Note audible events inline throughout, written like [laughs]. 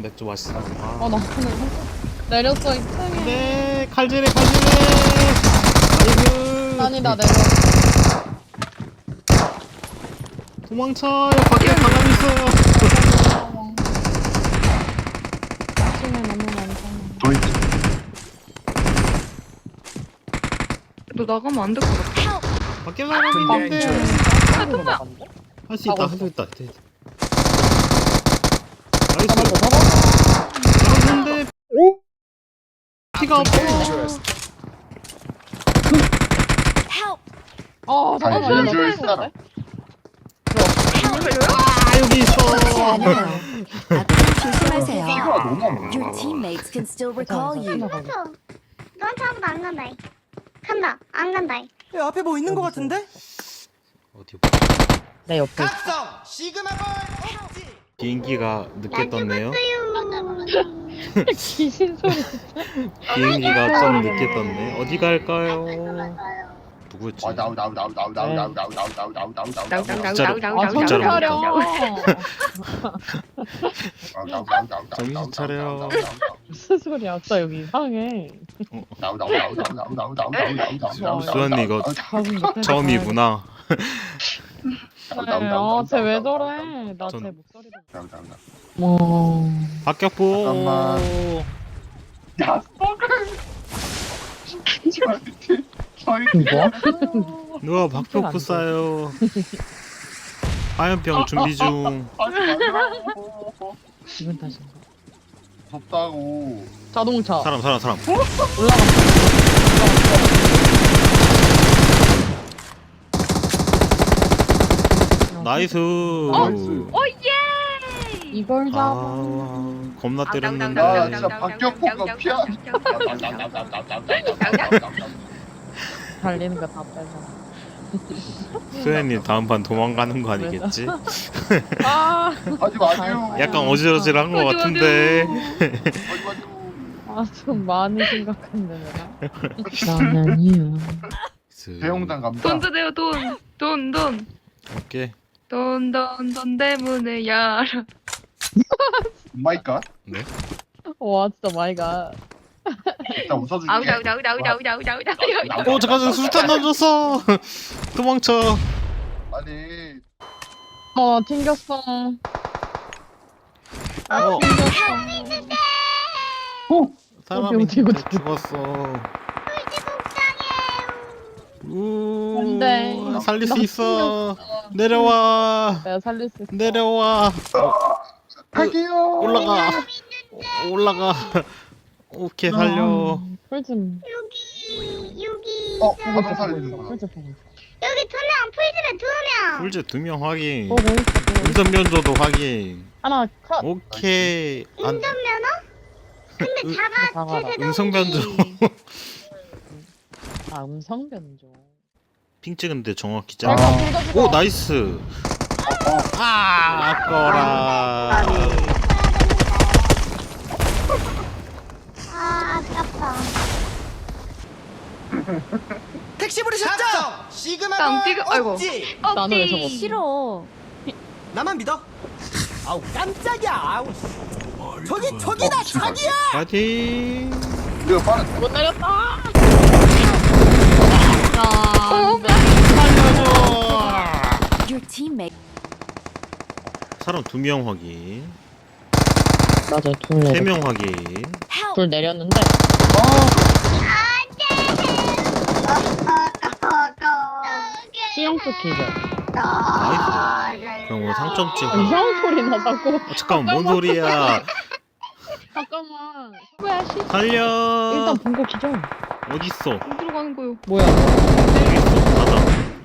시원한 맥주 맛있어. 아. 아, 나 오늘 내렸어, 2층에. 네, 칼질해, 칼질해. 아이고. 아니, 나 내려. 도망쳐. 여기 밖에 사람 있어요. 아침에 너무 많잖아. 너 나가면 안 될 것 같아. 밖에 사람 있는데. 할수 있다, 할 수 있다. 나이스. 잡았어, 잡았어. 잘했는데. 피가 없어. 아, 잠깐만. 줄 사람. 아, 여기 있어. 앞으로 조심하세요. 피가 너무 안 Your 나. teammates can still recall you. 너 너한테 아무도 안 간다. 이. 간다. 안 간다. 이. 야, 앞에 뭐 있는 거 같은데? 어디 내 옆에. 각성 시그마 볼 옥지 비행기가 늦게 떴네요. 비행기가 좀 늦게 떴네. 어디 갈까요? 누구였지? 정신 차려. 정신 차려. 무슨 소리야? 아빠 여기 이상해. 수현이 이거 처음이구나. 아, 쟤 왜 저래? 나 쟤 전- 목소리도. 나우 나우 나우 뭐. 박격포. 잠깐만. 야? 누가 박격포 쏴요? 화염병 준비 중. 하지 말라고. 기분 탓인가? 덥다고. 자동차. 사람 사람 사람. 나이스. 이걸 잡아. 아, 겁나 나 때렸는데. 진짜 박격포가 피야. 달리는 거 다 빼서. 수현님 다음 판 도망가는 거 아니겠지? 아, 하지 마세요. 약간 어지러질한 거 같은데. 하지 마세요. 아, 좀 많이 심각한데, 내가. 나는 아니야. 대용당 갑니다. 돈 주세요, 돈. 돈, 돈. 오케이. 돈, 돈, 돈 때문에 야라. 마이 갓. 와, 진짜 마이가. 일단 웃어줄게. 아우, 아우, 아우, 아우, 아우, 아우, 아우, 아우. 어 잠깐 수류탄 던졌어. [laughs] 도망쳐. 아니 어, 튕겼어. 어. 사람이 어디, 어디, 어디. 죽었어. 우. 안 돼. 살릴 수 있어. 내려와. 내가 살릴 수 있어. 내려와. 갈게요. 올라가. 올라가. [laughs] 오케이 살려. 풀좀. 여기 여기 어, 있어. 풀좀 보고 있어. 여기 두 명. 풀집에 두 명. 풀제 두 명 확인. 보고 있어. 보고 있어. 음성 변조도 확인. 하나 컷. 오케이. 안 운전면허? 근데. 제대로. 음성 변조. 아, 음성 변조. 핑 찍은데 정확히 아. 짜. 불오 나이스. 아 아까워라. 아 아깝다. [laughs] 택시 부르셨죠? 깜 시그마볼 뛰고- 아이고. 나는 왜 저거? 싫어. 나만 믿어 아우 깜짝이야 아우 저기 저기다 자기야 파이팅. 못 내렸다. Your teammate. 사람 두 명 확인. 맞아, 둘세 내렸. 명 확인. Help. 둘 내렸는데. 수영수 기절. 나이스. 그럼 오늘 상점 찍어. 이상한 소리 나 자꾸. 아, 잠깐만 뭔 소리야? 잠깐만. 왜 시? 살려. 일단 본거 기절. 어디 있어? 어디로 가는 거요? 뭐야? 여기 있어. 닫아.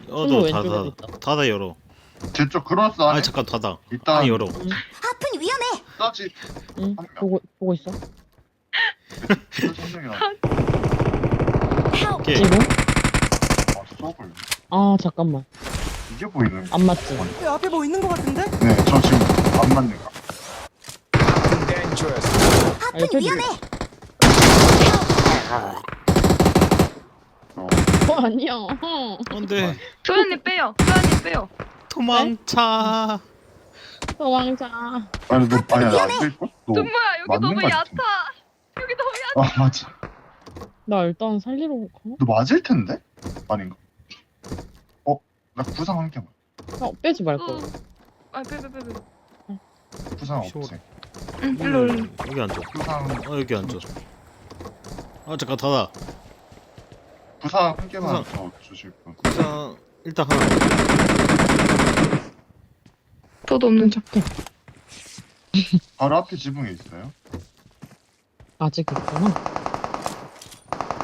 친구 어너 왼쪽에도 닫아. 있다. 닫아 열어. 제쪽 크로스 안에 아니 잠깐 닫아. 일단 아니 열어. 하픈 위험해. 서치 응. 보고 보고 있어. 선생이랑. 오케이. 지금? 아 수업을 아 잠깐만. 이게 보이네. 안 맞지? 야, 앞에 뭐 있는 거 같은데? 네, 저 지금 안 맞는 거. 하픈 옆에 위험해. 어, 어 [laughs] 아니야. 어. 안돼. 소연님 빼요. 소연님 빼요. 도망차. 도망자. 아니 너 아니야 나안 될걸? 너 tum마야 여기 맞는 너무 거 얕아. 여기 너무 얕아. 아 맞아 나 일단 살리러 가나? 너 맞을 텐데? 아닌가? 어? 나 부상 한 개만 어, 빼지 말고. 어. 아 빼빼 빼 빼. 부상 쉬워. 없지 응 일로 일로. 여기 앉아. 부상 어 여기 앉아. 아 잠깐 닫아. 부상 한 개만. 더 주실 분 일단 일단 하나. 또도 없는 척. 착해. 바로 앞에 지붕에 있어요? 아직 있구나.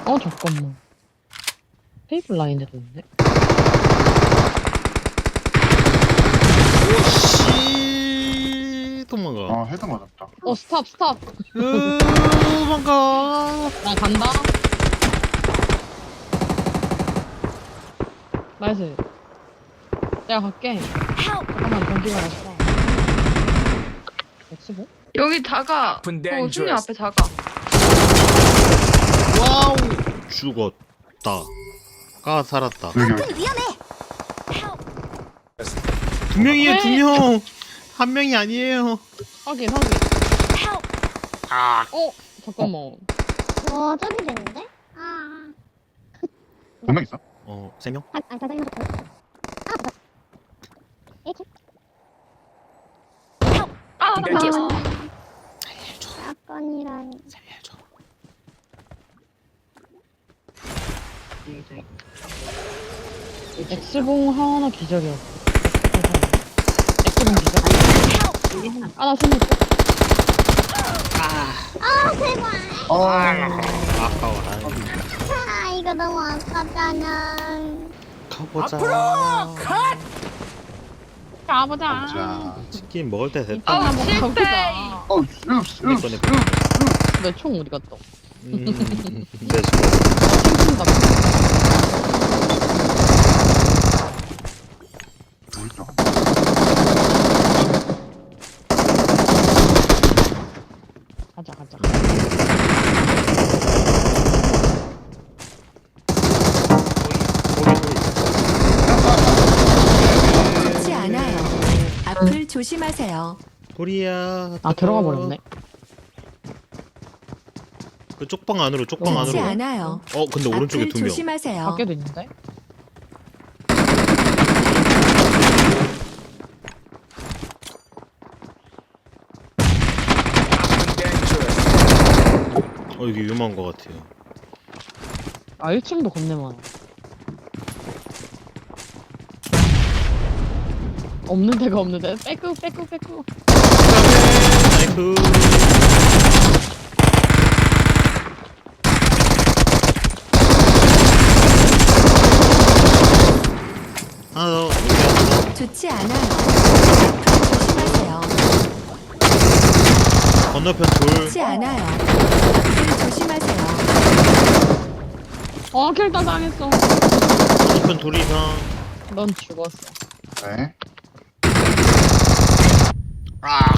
어, 잠깐만. 테이블 라인에도 있네. 씨 도망가. 아 헤드 맞았다 어, 스탑, 스탑. 으, 도망가. 나 간다. 나이스. 내가 갈게. Help! 잠깐만, 경기가 났어. 엑스보? 여기 다가. 어 승리 앞에 다가. 와우. 죽었다. 까 살았다. 여기 위험해! 두 명이에요 두 명. 한 명이 아니에요. 확인, 확인. Help! 아. 어, 잠깐만. 어 저기도 있는데? 아. 몇명 있어? 어, 세 명? 아, 아, 다른 것도 있어. 아, 맞다. 이렇게. 아 나. 사건이라니. 엑스봉 하나 기절이었어. 엑스봉 기절? 아, 나 손이 아, 제발. 아 아까워라. 아, 이거 너무 아깝잖아. 가보자. 가보자. 자 치킨 먹을 때 됐다. 실패. 가보자. 어우 으스 내 으스 거네. 내총 어디 갔다? 음, 내 손. 총 쏜다. 보이죠? 가자, 가자. 죽지 않아요. 앞을 조심하세요. 도리야. 아, 들어가 버렸네. 그 쪽방 안으로 쪽방 안으로. 않아요. 어 근데 오른쪽에 앞을 두 명. 조심하세요. 밖에도 있는데? 어 여기 위험한 것 같아요. 아, 1층도 겁내 많아. 없는 데가 없는데. 빼꾸, 빼꾸, 빼꾸. 나이프. 하나 더. 좋지 않아요. 조심하세요. 건너편 둘. 좋지 않아요. 앞을 조심하세요. 어, 킬다 당했어. 건너편 둘 이상. 넌 죽었어. 네 아.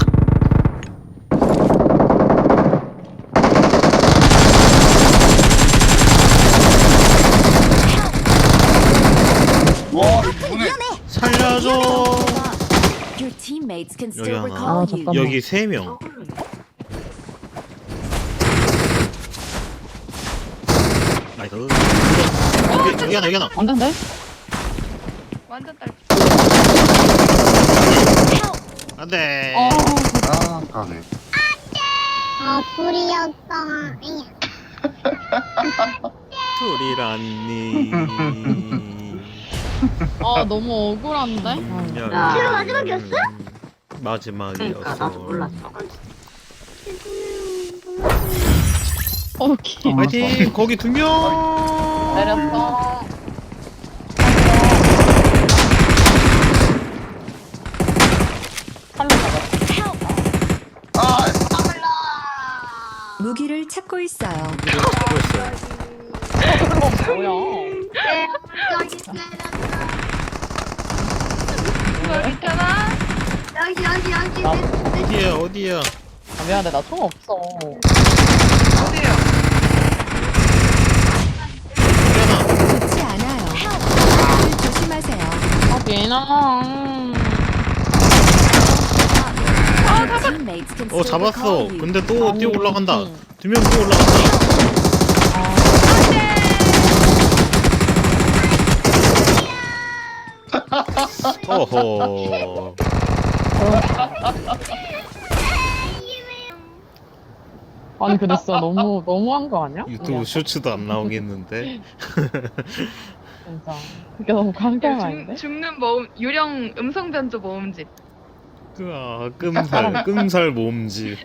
와 이번에 살려줘. Your teammates can 여기 하나. 아, 잠깐만. 여기 세 명. 나이스. 여기, 여기 하나 여기 하나. 안 된대? 완전 딸. 안돼. 어, 아 가네 아, 불이었다. 아야. 둘이라니. 아, 너무 억울한데? 아, 야, 마지막이었어? 마지막이었어. 오케이. 화이팅! 거기 두 명. 내렸어. 무기를 찾고 있어요. 뭐야? 여기 내렸어. 여기 있잖아. 여기, 여기, 여기. 나, 어디야 어디야? 아, 미안해, 나총 없어. 하나. 좋지 않아요. 앞을 조심하세요. 아, 미나. Thanks. 어 잡았어. Recall you. 근데 또 뛰어 올라간다. 음. 두명 뛰어 올라간다. [laughs] 어허. [laughs] 아니 근데 진짜 너무 너무한 거 아니야? 유튜브 우리 쇼츠도 안 나오겠는데. [laughs] 진짜 그게 너무 강경 아닌데? 죽, 죽는 모음 유령 음성 변조 모음집. 으아, 끔살, [laughs] 끔살 모음지.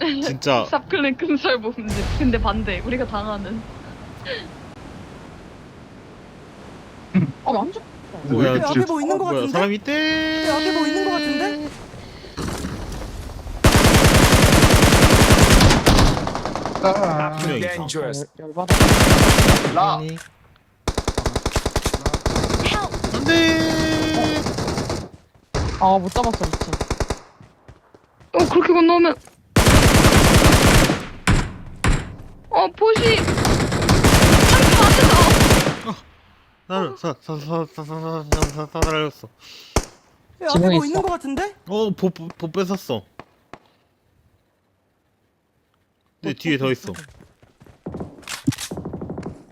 진짜 삽클랜 끔살 모음집. 근데 반대. 우리가 당하는. 아왜안 죽? 뭐야? 왜 앞에 뭐 있는 거 뭐야? 같은데? 사람 있대. 왜 앞에 뭐 있는 거 같은데? 아. Dangerous. 열- 열받아. 라. 아니. 안돼. 아 못 잡았어 미친. 어 그렇게 건너면. 어 보시. 한명 맞았다. 나는 사사사사사사사 살렸어. 왜 앞에 지붕에 뭐 있는 있어. 거 같은데? 어보보 뺏었어. 내 뒤에 더 있어.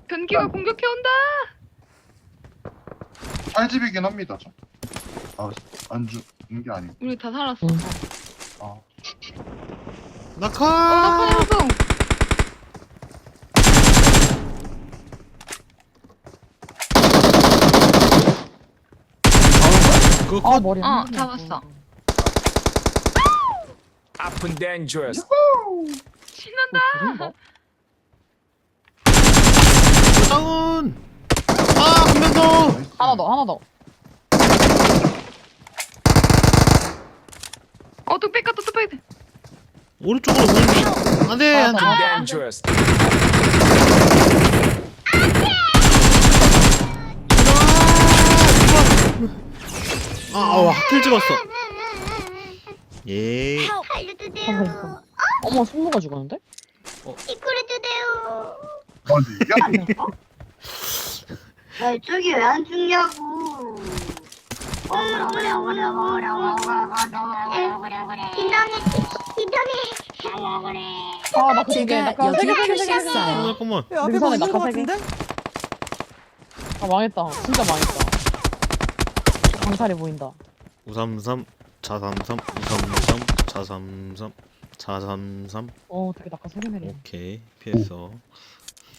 변기가 공격해 온다. 살집이긴 합니다. 저. 아, 안 죽는 게 아니고. 우리 다 살았어. 응. 아, 낙하. 낙하 형성. 그거 아 컷. 머리. 어, 잡았어. 안 Up and dangerous. 신난다. 다운. 아 한 명 더. 하나 더 하나 더. 어 뚝배기 갔다 뚝배기. 오른쪽으로 보이니. 안돼 아, 안돼. 나- Dangerous. 아, 아 하필 찍었어. 예. 살려주세요. 어머 손모가 죽었는데? 이끌어주세요. 아니, 이게 아, 저기 왜 안 죽냐고. 진정해, 진정해. 아나 그게 제가 낙하 여기 세개 세개 표시했어요. 어, 잠깐만. 왜 앞에 능선에 뭐 있는 거 낙하 세 개. 같은데? 아 망했다. 진짜 망했다. 강탈이 보인다. 우삼삼 자삼삼 우삼삼 자삼삼 자삼삼 어 되게 낙하 세개 내리네. 오케이 피했어.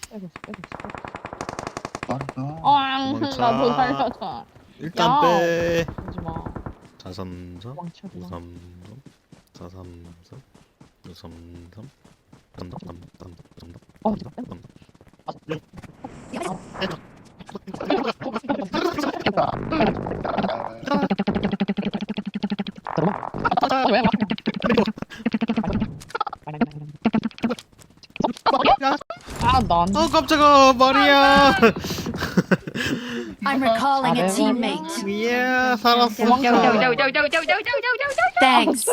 빼고 있어 빼고 있어. 빠르다. 아 도망쳐. 나도 살려줘. 일단 야. 빼. 하지마. 자삼삼 도망쳐 도망쳐. 우삼삼 자삼삼 우삼삼 어 진짜 뺀다. 왜? 깜짝아 마리아. I'm recalling a 아, teammate. 예 살았어. Thanks.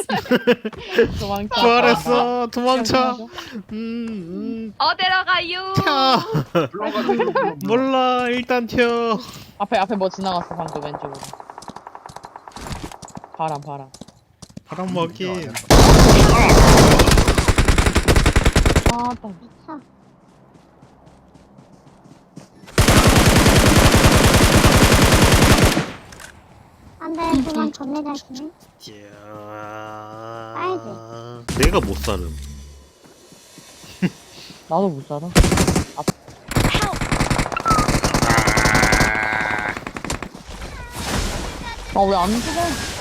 도망쳐. 부활했어 도망쳐. 음, 어디로 가요? 음. 튀어. 몰라 일단 튀어. 앞에 앞에 뭐 지나갔어 방금 왼쪽으로. 바람 바람. 바람 먹인. 아 딱. 그만 건네가지네. 야. 내가 못 살음. [laughs] 나도 못 살아. 아왜 안 죽어?